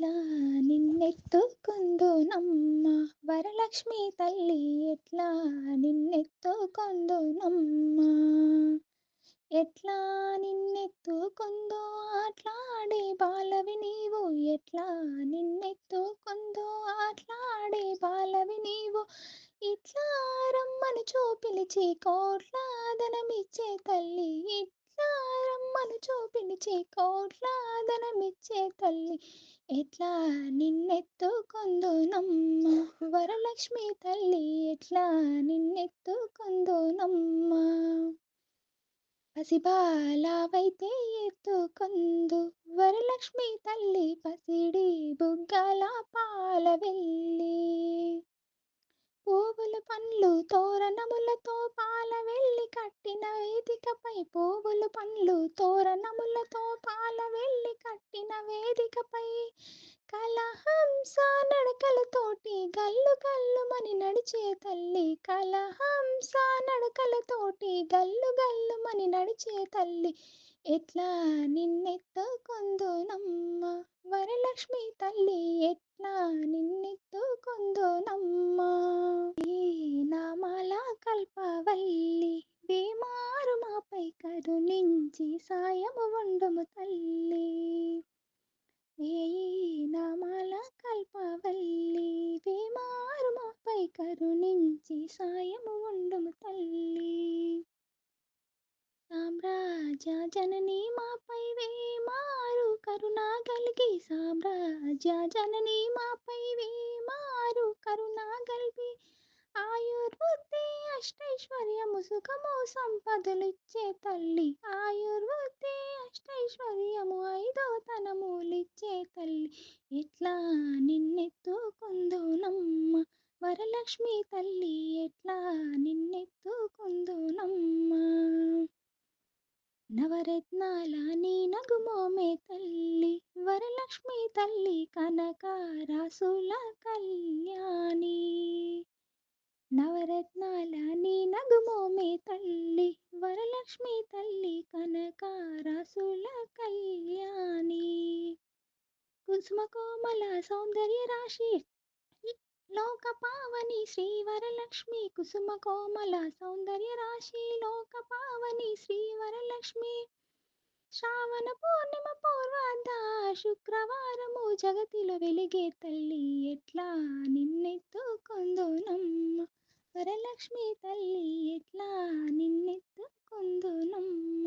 ఎట్లా నిన్నెత్తుకొందునమ్మ? వరలక్ష్మి తల్లి ఎట్లా నిన్నెత్తుకొందునమ్మ? ఎట్లా నిన్నెత్తుకుందో ఆట్లాడే బాలవి నీవు. ఎట్లా నిన్నెత్తుకుందో ఆట్లాడే బాలవి నీవు. ఇట్లా రమ్మను చూపిలిచి కోట్లాదనమిచ్చే తల్లి ఇట్లా చూపించి కోట్లాదనమిచ్చే తల్లి. ఎట్లా నిన్నెత్తుకొందునమ్మ? వరలక్ష్మి తల్లి ఎట్లా నిన్నెత్తుకొందునమ్మ? పసిబాలావైతే ఎత్తుకొందు. వరలక్ష్మి తల్లి పసిడి బుగ్గల పాల వెళ్ళి పూలములతో పాల వెళ్ళి కట్టిన వేదికపై పువ్వులు పండ్లు తోరణములతో పాల వెళ్ళి కట్టిన వేదికపై కలహంస నడకలతోటి గల్లు గల్లుమని నడిచే తల్లి. కలహంస నడకలతోటి గల్లు గల్లుమని నడిచే తల్లి. ఎట్లా నిన్నెత్తుకొందునమ్మ వరలక్ష్మి తల్లి? ఎట్లా కల్పవల్లి బీమారు మాపై కరుణించి సాయము వండుము తల్లి. వేయి నామాల కల్పవల్లి బీమారు మాపై కరుణించి సాయము వండుము తల్లి. సామ్రాజ్య జనని మాపై వేమారు కరుణ కలిగి సామ్రాజ్య జనని మాపై వేమారు కరుణ గలిగి ఆయుర్వృద్ధి అష్టైశ్వర్యము సుఖము సంపదలిచ్చే తల్లి. ఆయుర్వృద్ధి అష్టైశ్వర్యము ఐదో తనములిచ్చే తల్లి. ఎట్లా నిన్నెత్తుకుందునమ్మ? వరలక్ష్మి తల్లి ఎట్లా నిన్నెత్తుకుందునమ్మ? నవరత్నాల నీ నగుమోమే తల్లి. వరలక్ష్మి తల్లి కనకారాసుల కళ్యాణి. నవరత్నాల నీ నగుమోమే తల్లి వరలక్ష్మి తల్లి కనకారాసుల కళ్యాణి. కుసుమ కోమల సౌందర్య రాశి లోక పావని శ్రీ వరలక్ష్మి. కుసుమ కోమల సౌందర్య రాశి లోక పావని శ్రీ వరలక్ష్మి. శ్రావణ పూర్ణిమ పూర్వార్ధ శుక్రవారము జగతిలో వెలిగే తల్లి ఎట్లా? నిన్నెత్తుకొందునమ్మ. వరలక్ష్మి తల్లి ఎట్లా? నిన్నెత్తుకొందునమ్మ.